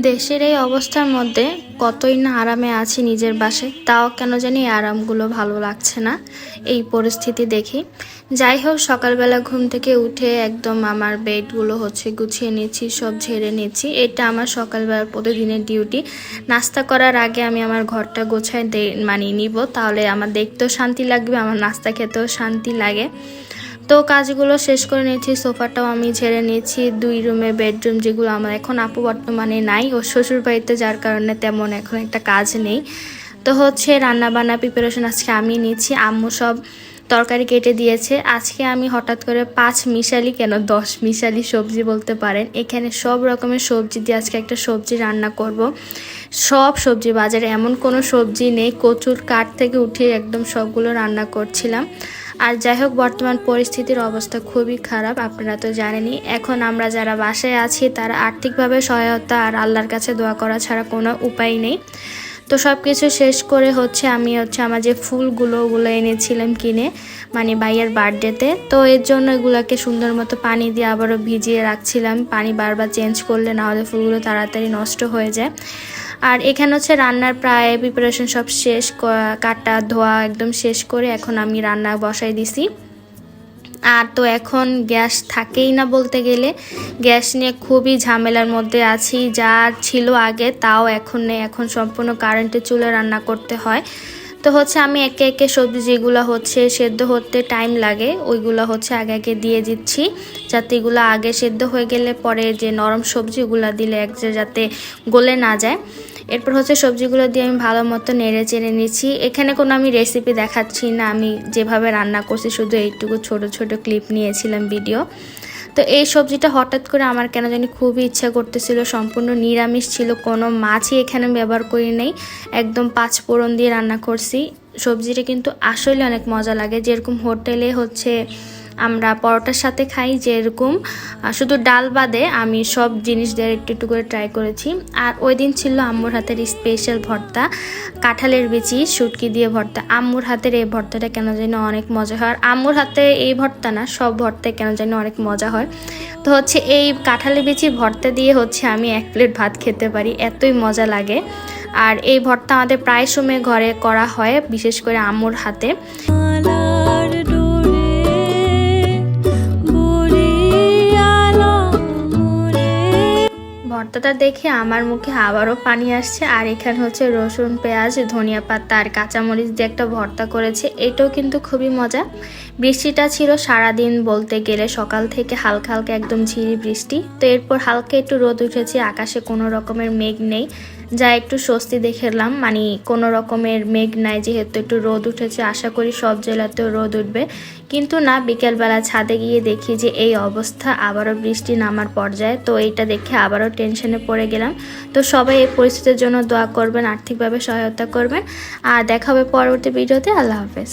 দেশের এই অবস্থার মধ্যে কতই না আরামে আছি নিজের বাসে তাও কেন জানি আরামগুলো ভালো লাগছে না এই পরিস্থিতি দেখি। যাই হোক, সকালবেলা ঘুম থেকে উঠে একদম আমার বেডগুলো হচ্ছে গুছিয়ে নিচ্ছি, সব ঝেড়ে নিচ্ছি। এটা আমার সকালবেলার প্রতিদিনের ডিউটি। নাস্তা করার আগে আমি আমার ঘরটা গোছায় দে মানে নিব, তাহলে আমার দেখতেও শান্তি লাগবে, আমার নাস্তা খেতেও শান্তি লাগে। তো কাজগুলো শেষ করে নিয়েছি, সোফাটাও আমি ঝেড়ে নিয়েছি, দুই রুমে বেডরুম যেগুলো আমার এখন আপু বর্তমানে নাই, ও শ্বশুর বাড়িতে যার কারণে তেমন এখন একটা কাজ নেই। তো হচ্ছে রান্না বান্না প্রিপারেশন আজকে আমি নিচ্ছি আম্মু সব তরকারি কেটে দিয়েছে। আজকে আমি হঠাৎ করে পাঁচ মিশালি কেন দশ মিশালি সবজি বলতে পারেন, এখানে সব রকমের সবজি দিয়ে আজকে একটা সবজি রান্না করব। সব সবজি, বাজারে এমন কোনো সবজি নেই, কচুর কাঠ থেকে উঠিয়ে একদম সবগুলো রান্না করছিলাম। আর যাই হোক, বর্তমান পরিস্থিতির অবস্থা খুবই খারাপ, আপনারা তো জানেনই। এখন আমরা যারা বাসায় আছি, তারা আর্থিকভাবে সহায়তা আর আল্লাহর কাছে দোয়া করা ছাড়া কোনো উপায় নেই। তো সব কিছু শেষ করে হচ্ছে আমি হচ্ছে আমার যে ফুলগুলো, ওগুলো এনেছিলাম কিনে মানে ভাইয়ের বার্থডেতে। তো এর জন্য এগুলোকে সুন্দর মতো পানি দিয়ে আবারও ভিজিয়ে রাখছিলাম। পানি বারবার চেঞ্জ করলে না হলে ফুলগুলো তাড়াতাড়ি নষ্ট হয়ে যায়। আর এখানে হচ্ছে রান্নার প্রায় প্রিপারেশন সব শেষ কাটা, ধোয়া একদম শেষ করে এখন আমি রান্না বসাই দিছি। আর তো এখন গ্যাস থাকেই না বলতে গেলে। গ্যাস নিয়ে খুবই ঝামেলার মধ্যে আছি। যা ছিল আগে তাও এখন নেই। এখন সম্পূর্ণ কারেন্টে চুলে রান্না করতে হয়। তো হচ্ছে আমি একে একে সবজি যেগুলো হচ্ছে সেদ্ধ হতে টাইম লাগে, ওইগুলো হচ্ছে আগে আগে দিয়ে দিচ্ছি। যাতে এগুলো আগে সেদ্ধ হয়ে গেলে পরে যে নরম সবজিগুলো দিলে এক যাতে গলে না যায়। এরপর হচ্ছে সবজিগুলো দিয়ে আমি ভালো মতো নেড়ে চেড়ে নিচ্ছি। এখানে কোনো আমি রেসিপি দেখাচ্ছি না, আমি যেভাবে রান্না করছি শুধু এইটুকু ছোট ছোট ক্লিপ নিয়েছিলাম ভিডিও তো এই সবজিটা হঠাৎ করে আমার কেন জানি খুবই ইচ্ছা করতেছিল, সম্পূর্ণ নিরামিষ ছিল, কোনো মাছই এখানে ব্যবহার করি নাই। একদম পাঁচ ফোড়ন দিয়ে রান্না করছি। সবজিটা কিন্তু আসলে অনেক মজা লাগে, যেরকম হোটেলে হচ্ছে আমরা পরোটার সাথে খাই যেরকম শুধু ডাল বাদে আমি সব জিনিস দিয়ে একটু একটু করে ট্রাই করেছি। আর ওই দিন ছিল আম্মুর হাতের স্পেশাল ভর্তা, কাঁঠালের বিচি, শুটকি দিয়ে ভর্তা। আম্মুর হাতের এই ভর্তাটা কেন যেন অনেক মজা হয়। আর আম্মুর হাতে এই ভর্তা না, সব ভর্তায় কেন যেন অনেক মজা হয়। তো হচ্ছে এই কাঁঠালের বিচি ভর্তা দিয়ে হচ্ছে আমি এক প্লেট ভাত খেতে পারি, এতই মজা লাগে। আর এই ভর্তা আমাদের প্রায় সময় ঘরে করা হয়, বিশেষ করে আম্মুর হাতে। ভর্তাটা দেখে আমার মুখে আবারও পানি আসছে। আর এখানে হচ্ছে রসুন, পেঁয়াজ, ধনিয়া পাতা আর কাঁচামরিচ দিয়ে একটা ভর্তা করেছে। এটাও কিন্তু খুবই মজা। বৃষ্টিটা ছিল সারাদিন বলতে গেলে সকাল থেকে হালকা হালকা একদম ঝিরি বৃষ্টি তো এরপর হালকা একটু রোদ উঠেছে, আকাশে কোনো রকমের মেঘ নেই। যা একটু স্বস্তি দেখলাম। মানে কোনো রকমের মেঘ নাই, যেহেতু একটু রোদ উঠেছে, আশা করি সব জেলাতেও রোদ উঠবে। কিন্তু না, বিকেলবেলা ছাদে গিয়ে দেখি যে এই অবস্থা, আবারও বৃষ্টি নামার পর্যায়ে। তো এইটা দেখে আবারও টেনশনে পড়ে গেলাম। তো সবাই এই পরিস্থিতির জন্য দোয়া করবেন, আর্থিকভাবে সহায়তা করবেন। আর দেখা হবে পরবর্তী ভিডিওতে। আল্লাহ হাফেজ।